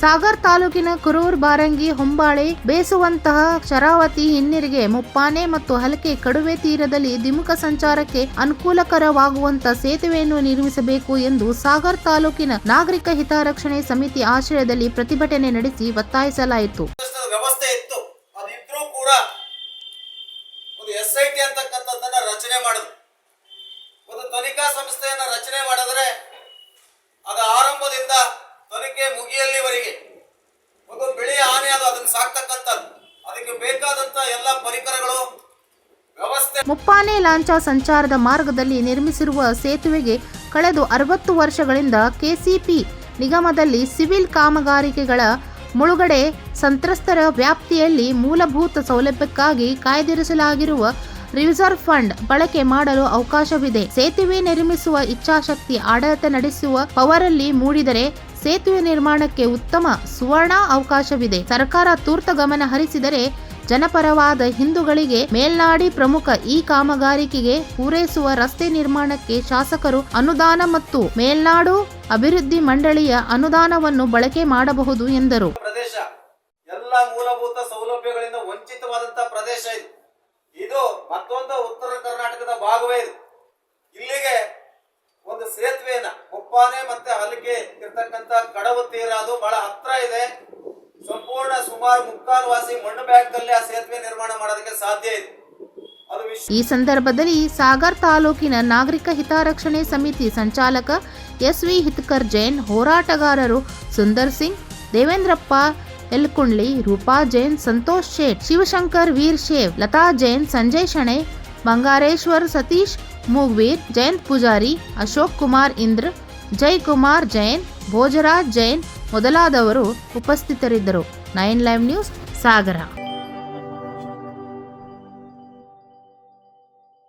ಸಾಗರ್ ತಾಲೂಕಿನ ಕುರೂರ್ ಬಾರಂಗಿ ಹೊಂಬಾಳೆ ಬೇಸುವಂತಹ ಶರಾವತಿ ಹಿನ್ನೀರಿಗೆ ಮುಪ್ಪಾನೆ ಮತ್ತು ಹಲಕೆ ಕಡುವೆ ತೀರದಲ್ಲಿ ದ್ವಿಮುಖ ಸಂಚಾರಕ್ಕೆ ಅನುಕೂಲಕರವಾಗುವಂತ ಸೇತುವೆಯನ್ನು ನಿರ್ಮಿಸಬೇಕು ಎಂದು ಸಾಗರ್ ತಾಲೂಕಿನ ನಾಗರಿಕ ಹಿತರಕ್ಷಣೆ ಸಮಿತಿ ಆಶ್ರಯದಲ್ಲಿ ಪ್ರತಿಭಟನೆ ನಡೆಸಿ ಒತ್ತಾಯಿಸಲಾಯಿತು. ವ್ಯವಸ್ಥೆ ಕೂಡ ಒಂದು ಎಸ್ ಐ ರಚನೆ ಮಾಡಿದ್ರು. ಒಂದು ತನಿಖಾ ಸಂಸ್ಥೆಯನ್ನ ರಚನೆ ಮಾಡಿದ್ರೆ ಅದು ಮುಗಿಯಲ್ಲಿವರೆಗೆ ಒಬ್ಬ ಬೆಳೆ ಹಾನಿ ಅದು ಅದನ್ನ ಸಾಕ್ತಕ್ಕಂಥದ್ದು. ಅದಕ್ಕೆ ಬೇಕಾದಂತ ಎಲ್ಲ ಪರಿಕರಗಳು ಮುಪ್ಪಾನೆ ಲಾಂಚಾ ಸಂಚಾರದ ಮಾರ್ಗದಲ್ಲಿ ನಿರ್ಮಿಸಿರುವ ಸೇತುವೆಗೆ ಕಳೆದು ಅರವತ್ತು ವರ್ಷಗಳಿಂದ ಕೆಸಿಪಿ ನಿಗಮದಲ್ಲಿ ಸಿವಿಲ್ ಕಾಮಗಾರಿಕೆಗಳ ಮುಳುಗಡೆ ಸಂತ್ರಸ್ತರ ವ್ಯಾಪ್ತಿಯಲ್ಲಿ ಮೂಲಭೂತ ಸೌಲಭ್ಯಕ್ಕಾಗಿ ಕಾಯ್ದಿರಿಸಲಾಗಿರುವ ರಿಸರ್ವ್ ಫಂಡ್ ಬಳಕೆ ಮಾಡಲು ಅವಕಾಶವಿದೆ. ಸೇತುವೆ ನಿರ್ಮಿಸುವ ಇಚ್ಛಾಶಕ್ತಿ ಆಡಳಿತ ನಡೆಸುವ ಪವರಲ್ಲಿ ಮೂಡಿದರೆ ಸೇತುವೆ ನಿರ್ಮಾಣಕ್ಕೆ ಉತ್ತಮ ಸುವರ್ಣ ಅವಕಾಶವಿದೆ. ಸರ್ಕಾರ ತೂರ್ತ ಗಮನ ಹರಿಸಿದರೆ ಜನಪರವಾದ ಹಿಂದೂಗಳಿಗೆ ಮೇಲ್ನಾಡಿ ಪ್ರಮುಖ ಈ ಕಾಮಗಾರಿಕೆಗೆ ಪೂರೈಸುವ ರಸ್ತೆ ನಿರ್ಮಾಣಕ್ಕೆ ಶಾಸಕರು ಅನುದಾನ ಮತ್ತು ಮೇಲ್ನಾಡು ಅಭಿವೃದ್ಧಿ ಮಂಡಳಿಯ ಅನುದಾನವನ್ನು ಬಳಕೆ ಮಾಡಬಹುದು ಎಂದರು. ಪ್ರದೇಶ. ಎಲ್ಲ ಮೂಲಭೂತ ಸೌಲಭ್ಯಗಳಿಂದ ವಂಚಿತವಾದಂತಹ ಪ್ರದೇಶ ಇದು. ಇದು ಮತ್ತೊಂದು ಉತ್ತರ ಕರ್ನಾಟಕದ ಭಾಗವೇ ಇದು. ಇಲ್ಲಿಗೆ ಒಂದು ಸೇತುವೆಯನ್ನ, ಮುಪ್ಪಾನೆ ಮತ್ತೆ ಹಲಿಕೆ ಇರ್ತಕ್ಕಂತ ಕಡವು ತೀರ ಅದು ಬಹಳ ಹತ್ರ ಇದೆ. ಸಂಪೂರ್ಣ ಸುಮಾರು ಮುಕ್ಕಾಲು ವಾಸಿ ಮಣ್ಣು ಬ್ಯಾಂಕ್ ಅಲ್ಲಿ ಆ ಸೇತುವೆ ನಿರ್ಮಾಣ ಮಾಡೋದಕ್ಕೆ ಸಾಧ್ಯ ಇದೆ. ಈ ಸಂದರ್ಭದಲ್ಲಿ ಸಾಗರ್ ತಾಲೂಕಿನ ನಾಗರಿಕ ಹಿತರಕ್ಷಣೆ ಸಮಿತಿ ಸಂಚಾಲಕ ಎಸ್ ವಿ ಹಿತ್ಕರ್ ಜೈನ್, ಹೋರಾಟಗಾರರು ಸುಂದರ್ ಸಿಂಗ್, ದೇವೇಂದ್ರಪ್ಪ ಎಲ್ಕುಂಡ್ಲಿ, ರೂಪಾ ಜೈನ್, ಸಂತೋಷ್ ಶೇಟ್, ಶಿವಶಂಕರ್, ವೀರ್ ಶೇವ್, ಲತಾ ಜೈನ್, ಸಂಜಯ್ ಶಣೆ, ಬಂಗಾರೇಶ್ವರ್ ಸತೀಶ್, ಮೂಗ್ವೀರ್, ಜಯಂತ್ ಪೂಜಾರಿ, ಅಶೋಕ್ ಕುಮಾರ್ ಇಂದ್ರ ಜೈ ಕುಮಾರ್ ಜೈನ್, ಭೋಜರಾಜ್ ಜೈನ್ ಮೊದಲಾದವರು ಉಪಸ್ಥಿತರಿದ್ದರು. Nine live news, Sagara.